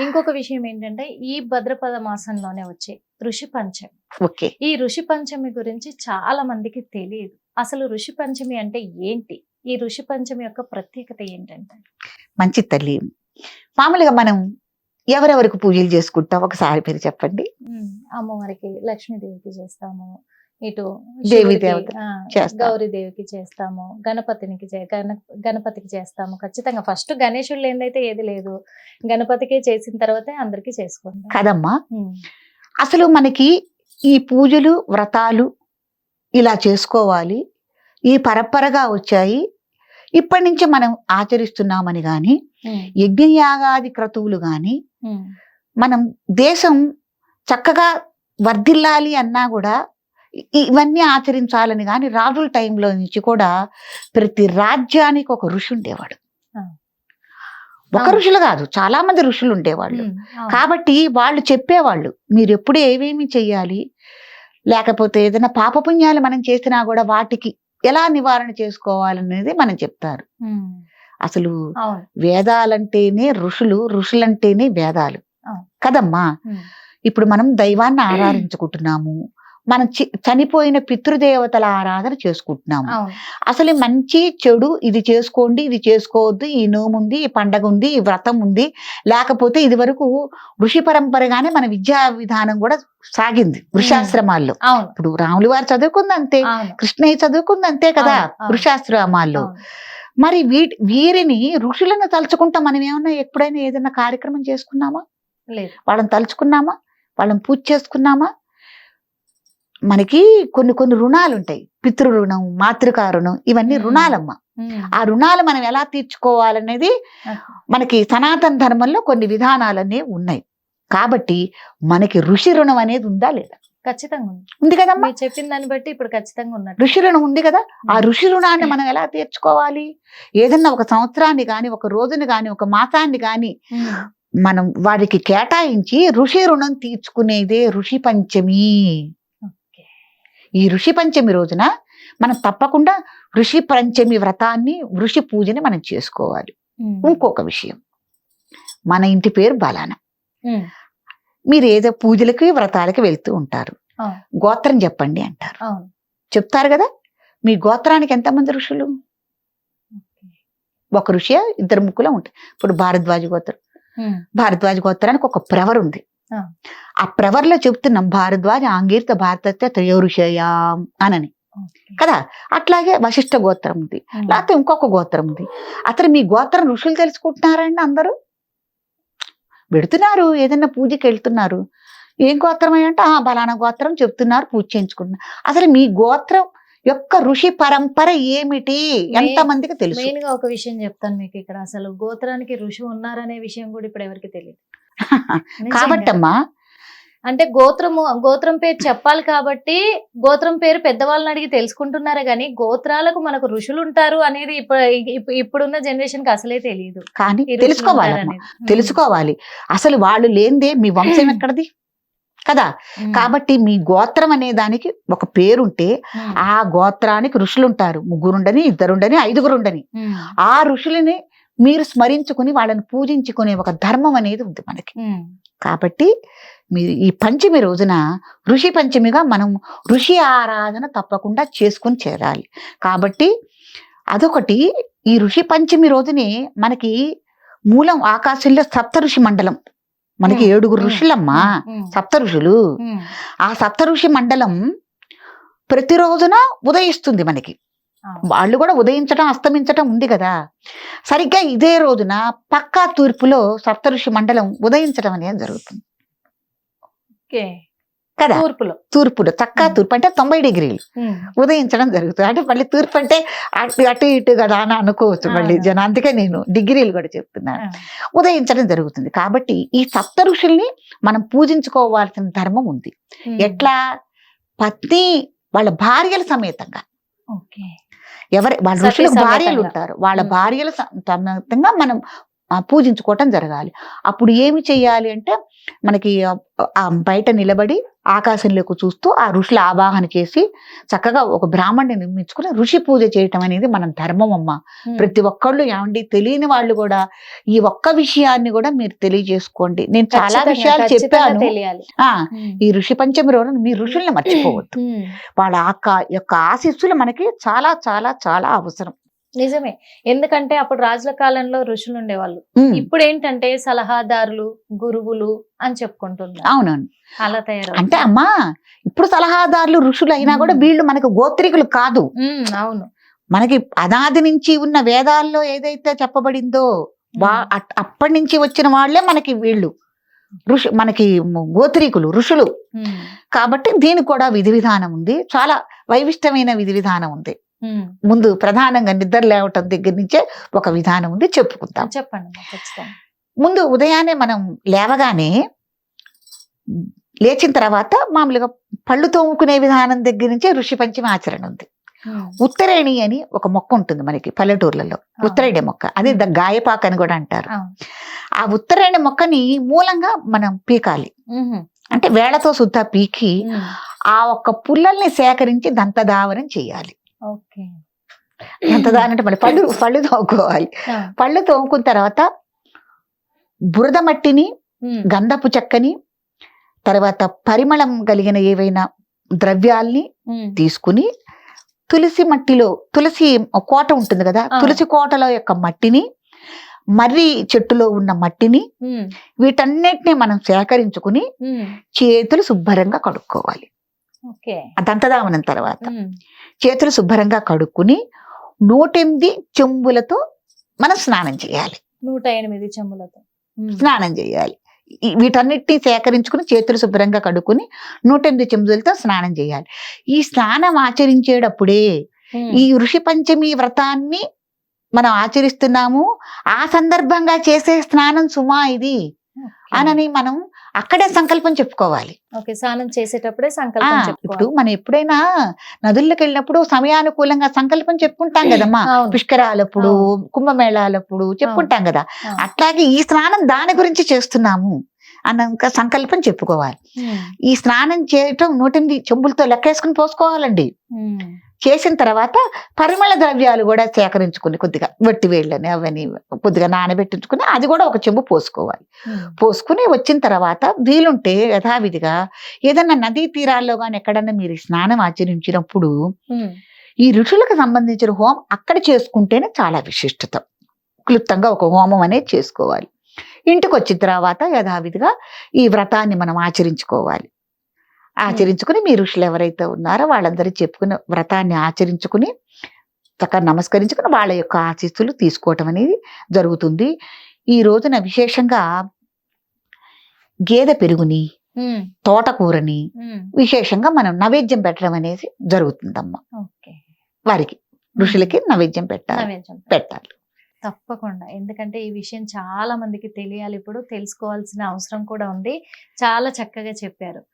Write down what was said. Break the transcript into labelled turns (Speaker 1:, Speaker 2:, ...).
Speaker 1: ఇంకొక విషయం ఏంటంటే ఈ భద్రపద మాసంలోనే వచ్చే ఋషి పంచమి.
Speaker 2: ఓకే.
Speaker 1: ఈ ఋషి పంచమి గురించి చాలా మందికి తెలియదు. అసలు ఋషి పంచమి అంటే ఏంటి? ఈ ఋషి పంచమి యొక్క ప్రత్యేకత ఏంటంటే?
Speaker 2: మంచి తల్లి. మామూలుగా మనం ఎవరెవరికి పూజలు చేసుకుంటాం? ఒకసారి మీరు చెప్పండి.
Speaker 1: అమ్మవారికి లక్ష్మీదేవికి చేస్తాము. ఇటు
Speaker 2: దేవి దేవత
Speaker 1: ఆ,
Speaker 2: చేస్తాం.
Speaker 1: గౌరీదేవికి చేస్తాము గణపతినికి గణపతికి చేస్తాము ఖచ్చితంగా. ఫస్ట్ గణేశుడు లేనిదైతే ఏది లేదు గణపతికే చేసిన తర్వాతే అందరికి చేసుకుంటాం.
Speaker 2: కదమ్మా? అసలు మనకి ఈ పూజలు వ్రతాలు ఇలా చేసుకోవాలి. ఈ పరపరగా వచ్చాయి. ఇప్పటి నుంచి మనం ఆచరిస్తున్నామని గాని
Speaker 1: ఉమ్,
Speaker 2: యజ్ఞయాగాది క్రతువులు గాని
Speaker 1: ఉమ్,
Speaker 2: మనం దేశం చక్కగా వర్ధిల్లాలి అన్నా కూడా ఇవన్నీ ఆచరించాలని కానీ రాజుల టైంలో నుంచి కూడా ప్రతి రాజ్యానికి ఒక ఋషి ఉండేవాడు. ఒక. ఋషులు కాదు చాలా మంది ఋషులు ఉండేవాళ్ళు. కాబట్టి వాళ్ళు చెప్పేవాళ్ళు మీరు ఎప్పుడు ఏమేమి చెయ్యాలి? లేకపోతే ఏదైనా పాపపుణ్యాలు మనం చేసినా కూడా వాటికి ఎలా నివారణ చేసుకోవాలనేది మనం చెప్తారు. అసలు వేదాలంటేనే ఋషులు ఋషులంటేనే వేదాలు. కదమ్మా? ఇప్పుడు మనం దైవాన్ని ఆరాధించుకుంటున్నాము. మనం చనిపోయిన పితృదేవతల ఆరాధన చేసుకుంటున్నాము. అసలు మంచి చెడు ఇది చేసుకోండి ఇది చేసుకోవద్దు ఈ నోము ఉంది ఈ పండగ ఉంది ఈ వ్రతం ఉంది లేకపోతే ఇది వరకు ఋషి పరంపరగానే మన విద్యా విధానం కూడా సాగింది ఋషాశ్రమాల్లో
Speaker 1: అవును.
Speaker 2: ఇప్పుడు రాములు వారు చదువుకుంది అంతే కృష్ణయ్య చదువుకుంది అంతే కదా
Speaker 1: అవును.
Speaker 2: మరి వీటి వీరిని ఋషులను తలుచుకుంటా మనం ఏమన్నా ఎప్పుడైనా ఏదైనా కార్యక్రమం చేసుకున్నామా?
Speaker 1: లేదు.
Speaker 2: వాళ్ళని తలుచుకున్నామా? వాళ్ళని పూజ చేసుకున్నామా? మనకి కొన్ని కొన్ని రుణాలు ఉంటాయి పితృ రుణం మాతృకా రుణం ఇవన్నీ
Speaker 1: మ్మ్.
Speaker 2: రుణాలమ్మా. ఆ రుణాలు మనం ఎలా తీర్చుకోవాలనేది. మనకి సనాతన ధర్మంలో కొన్ని విధానాలన్నీ ఉన్నాయి. కాబట్టి మనకి ఋషి రుణం అనేది ఉందా లేదా?
Speaker 1: ఖచ్చితంగా ఉంది.
Speaker 2: కదమ్మా.
Speaker 1: చెప్పిన దాన్ని బట్టి ఇప్పుడు ఖచ్చితంగా ఉన్నట్టు.
Speaker 2: ఋషి రుణం ఉంది కదా. ఆ ఋషి రుణాన్ని మనం ఎలా తీర్చుకోవాలి? ఏదన్నా ఒక సంవత్సరాన్ని కానీ ఒక రోజుని కానీ ఒక మాసాన్ని కానీ మనం వారికి కేటాయించి ఋషి రుణం తీర్చుకునేదే ఋషి పంచమి. ఈ ఋషి పంచమి రోజున మనం తప్పకుండా ఋషి పంచమి వ్రతాన్ని ఋషి పూజని మనం చేసుకోవాలి. ఇంకొక విషయం. మన ఇంటి పేరు బలాన. మీరు ఏదో పూజలకి వ్రతాలకి వెళ్తూ ఉంటారు. గోత్రం చెప్పండి అంటారు. చెప్తారు కదా? మీ గోత్రానికి ఎంతమంది ఋషులు. ఒక ఋషి ఇద్దరు ముక్కులో ఉంటాయి ఇప్పుడు భారద్వాజ గోత్రం. భారద్వాజ గోత్రానికి ఒక ప్రవర్ ఉంది
Speaker 1: ఆ.
Speaker 2: ప్రవర్లో చెప్తున్నాం భారద్వాజ ఆంగీర్త భారతత్వ త్రయోఋషయాం అనని. కదా? అట్లాగే వశిష్ఠ గోత్రం ఉంది. లేకపోతే ఇంకొక గోత్రం ఉంది. అతను మీ గోత్రం ఋషులు తెలుసుకుంటున్నారండి అందరూ? పెడుతున్నారు ఏదైనా పూజకి వెళ్తున్నారు. ఏం గోత్రం అంటే ఆ బలానా గోత్రం చెప్తున్నారు పూజ చేయించుకుంటున్నారు. అసలు మీ గోత్రం యొక్క ఋషి పరంపర ఏమిటి? ఎంత మందికి తెలుసు?
Speaker 1: మెయిన్గా ఒక విషయం చెప్తాను మీకు ఇక్కడ. అసలు గోత్రానికి ఋషి ఉన్నారనే విషయం కూడా ఇప్పుడు ఎవరికి తెలియదు.
Speaker 2: కాబట్టమ్మా.
Speaker 1: అంటే గోత్రము గోత్రం పేరు చెప్పాలి కాబట్టి గోత్రం పేరు పెద్దవాళ్ళని అడిగి తెలుసుకుంటున్నారే కానీ గోత్రాలకు మనకు ఋషులు ఉంటారు అనేది ఇప్పుడు ఇప్పు- ఇప్పుడున్న జనరేషన్కి అసలే తెలియదు
Speaker 2: కానీ.
Speaker 1: ఉమ్,
Speaker 2: తెలుసుకోవాలి. అసలు వాళ్ళు లేనిదే మీ వంశం ఎక్కడది? కదా? కాబట్టి మీ గోత్రం అనే దానికి ఒక పేరుంటే ఆ గోత్రానికి ఋషులు ఉంటారు ముగ్గురుండని ఇద్దరుండని ఐదుగురుండని. ఆ ఋషులని మీరు స్మరించుకుని వాళ్ళని పూజించుకునే ఒక ధర్మం అనేది ఉంది మనకి. కాబట్టి మీరు ఈ పంచమి రోజున ఋషి పంచమిగా మనం ఋషి ఆరాధన తప్పకుండా చేసుకుని చేరాలి. కాబట్టి అదొకటి ఈ ఋషి పంచమి రోజునే మనకి మూలం ఆకాశంలో సప్త ఋషి మండలం. మనకి ఏడుగురు ఋషులమ్మా సప్త ఋషులు. ఆ సప్త ఋషి మండలం ప్రతి రోజున ఉదయిస్తుంది మనకి. వాళ్ళు కూడా ఉదయించడం అస్తమించడం ఉంది కదా. సరిగ్గా ఇదే రోజున పక్కా తూర్పులో సప్తఋషి మండలం ఉదయించడం అనేది జరుగుతుంది. కదా?
Speaker 1: తూర్పులో.
Speaker 2: తూర్పులో చక్కా. తూర్పు అంటే తొంభై డిగ్రీలు. ఉదయించడం జరుగుతుంది. అంటే మళ్ళీ తూర్పు అంటే అటు అటు ఇటు కదా అని అనుకోవచ్చు మళ్ళీ. జన. అందుకే నేను డిగ్రీలు కూడా చెప్తున్నాను. ఉదయించడం జరుగుతుంది. కాబట్టి ఈ సప్త ఋషుల్ని మనం పూజించుకోవాల్సిన ధర్మం ఉంది. ఎట్లా? పత్ని వాళ్ళ భార్యల సమేతంగా.
Speaker 1: ఓకే.
Speaker 2: ఎవరి వాళ్ళ ఋషులకు భార్యలు. ఉంటారు వాళ్ళ. భార్యల సమేతంగా మనం పూజించుకోవటం జరగాలి అప్పుడు ఏమి చెయ్యాలి అంటే మనకి బయట నిలబడి ఆకాశంలోకి చూస్తూ ఆ ఋషుల ఆవాహన చేసి చక్కగా ఒక బ్రాహ్మణ్ణి నిర్మించుకుని ఋషి పూజ చేయటం అనేది మన ధర్మం అమ్మ. ప్రతి ఒక్కళ్ళు ఏమండి? తెలియని వాళ్ళు కూడా ఈ ఒక్క విషయాన్ని కూడా మీరు తెలియజేసుకోండి. నేను చాలా విషయాలు చెప్పాను.
Speaker 1: తెలియాలి.
Speaker 2: ఆ
Speaker 1: ఉమ్.
Speaker 2: ఈ ఋషి పంచమి రోజున మీ ఋషుల్ని మర్చిపోవద్దు. వాళ్ళ ఆక యొక్క ఆశీస్సులు మనకి చాలా చాలా చాలా అవసరం.
Speaker 1: నిజమే. ఎందుకంటే అప్పుడు రాజుల కాలంలో ఋషులు ఉండేవాళ్ళు. ఇప్పుడు ఏంటంటే సలహాదారులు గురువులు అని చెప్పుకుంటున్నారు.
Speaker 2: అవునవును.
Speaker 1: అలా తయారవుతుంది
Speaker 2: అంటే అమ్మా ఇప్పుడు సలహాదారులు ఋషులు అయినా కూడా. వీళ్ళు మనకు గోత్రికులు కాదు.
Speaker 1: అవును.
Speaker 2: మనకి అనాది నుంచి ఉన్న వేదాల్లో ఏదైతే చెప్పబడిందో వా అప్పటి నుంచి వచ్చిన వాళ్ళే మనకి వీళ్ళు. ఋషి మనకి గోత్రీకులు ఋషులు. కాబట్టి దీనికి కూడా విధి విధానం ఉంది. చాలా వైవిష్టమైన విధి విధానం ఉంది. ముందు ప్రధానంగా నిద్ర లేవటం దగ్గర నుంచే ఒక విధానం ఉంది చెప్పుకుందాం
Speaker 1: చెప్పండి
Speaker 2: ముందు ఉదయాన్నే మనం లేవగానే లేచిన తర్వాత మామూలుగా పళ్ళు తోముకునే విధానం దగ్గర నుంచే ఋషి పంచమి ఆచరణ ఉంది. ఉత్తరేణి అని ఒక మొక్క ఉంటుంది మనకి పల్లెటూర్లలో ఉత్తరేణి మొక్క అది ద గాయపాక అని కూడా అంటారు. ఆ ఉత్తరేణి మొక్కని మూలంగా మనం పీకాలి. అంటే వేళ్ళతో సుద్ధా పీకి ఆ ఒక్క పుల్లల్ని సేకరించి దంతధావనం చేయాలి.
Speaker 1: ఓకే.
Speaker 2: దంతధావనం అంటే మళ్ళీ పళ్ళు పళ్ళు తోముకోవాలి. పళ్ళు తోముకున్న తర్వాత బురద మట్టిని గంధపు చెక్కని తర్వాత పరిమళం కలిగిన ఏవైనా ద్రవ్యాల్ని తీసుకుని తులసి మట్టిలో తులసి కోట ఉంటుంది కదా. తులసి కోటలో యొక్క మట్టిని మర్రి చెట్టులో ఉన్న మట్టిని వీటన్నిటిని మనం సేకరించుకుని చేతులు శుభ్రంగా కడుక్కోవాలి. దంతదావనం తర్వాత. చేతులు శుభ్రంగా కడుక్కుని నూటెనిమిది చెంబులతో మనం స్నానం చేయాలి.
Speaker 1: నూట ఎనిమిది చెంబులతో
Speaker 2: స్నానం చేయాలి. వీటన్నిటిని సేకరించుకుని చేతులు శుభ్రంగా కడుక్కుని నూటెనిమిది చెంబులతో స్నానం చేయాలి. ఈ స్నానం ఆచరించేటప్పుడే ఈ ఋషి పంచమి వ్రతాన్ని మనం ఆచరిస్తున్నాము. ఆ సందర్భంగా చేసే స్నానం సుమా ఇది. అనని మనం అక్కడే సంకల్పం చెప్పుకోవాలి.
Speaker 1: ఓకే స్నానం చేసేటప్పుడే సంకల్పం
Speaker 2: ఇప్పుడు మనం ఎప్పుడైనా నదుల్లోకి వెళ్ళినప్పుడు సమయానుకూలంగా సంకల్పం చెప్పుకుంటాం కదమ్మా
Speaker 1: అవును.
Speaker 2: పుష్కరాలప్పుడు కుంభమేళాలప్పుడు చెప్పుకుంటాం కదా. అట్లాగే ఈ స్నానం దాని గురించి చేస్తున్నాము అన్న సంకల్పం చెప్పుకోవాలి.
Speaker 1: ఉమ్,
Speaker 2: ఈ స్నానం చేయటం నూటెనిమిది చెంబులతో లెక్కేసుకుని పోసుకోవాలండి.
Speaker 1: ఉమ్,
Speaker 2: చేసిన తర్వాత పరిమళ ద్రవ్యాలు కూడా సేకరించుకుని కొద్దిగా వట్టి వేళ్ళని అవన్నీ కొద్దిగా నానబెట్టించుకుని అది కూడా ఒక చెంబు పోసుకోవాలి. పోసుకుని వచ్చిన తర్వాత వీలుంటే యథావిధిగా ఏదన్నా నదీ తీరాల్లో కానీ ఎక్కడన్నా మీరు స్నానం ఆచరించినప్పుడు ఈ ఋషులకు సంబంధించిన హోమం అక్కడ చేసుకుంటేనే చాలా విశిష్టత. క్లుప్తంగా ఒక హోమం అనేది చేసుకోవాలి. ఇంటికి వచ్చిన తర్వాత యథావిధిగా ఈ వ్రతాన్ని మనం ఆచరించుకోవాలి. ఆచరించుకుని మీ ఋషులు ఎవరైతే ఉన్నారో వాళ్ళందరూ చెప్పుకుని వ్రతాన్ని ఆచరించుకుని చక్కగా నమస్కరించుకుని వాళ్ళ యొక్క ఆశీస్సులు తీసుకోవటం అనేది జరుగుతుంది. ఈ రోజున విశేషంగా గేదె పెరుగుని తోటకూరని విశేషంగా మనం నైవేద్యం పెట్టడం అనేది జరుగుతుందమ్మా.
Speaker 1: ఓకే.
Speaker 2: వారికి ఋషులకి నైవేద్యం పెట్టాలి.
Speaker 1: నైవేద్యం
Speaker 2: పెట్టాలి.
Speaker 1: తప్పకుండా. ఎందుకంటే ఈ విషయం చాలా మందికి తెలియాలి. ఇప్పుడు తెలుసుకోవాల్సిన అవసరం కూడా ఉంది. చాలా చక్కగా చెప్పారు.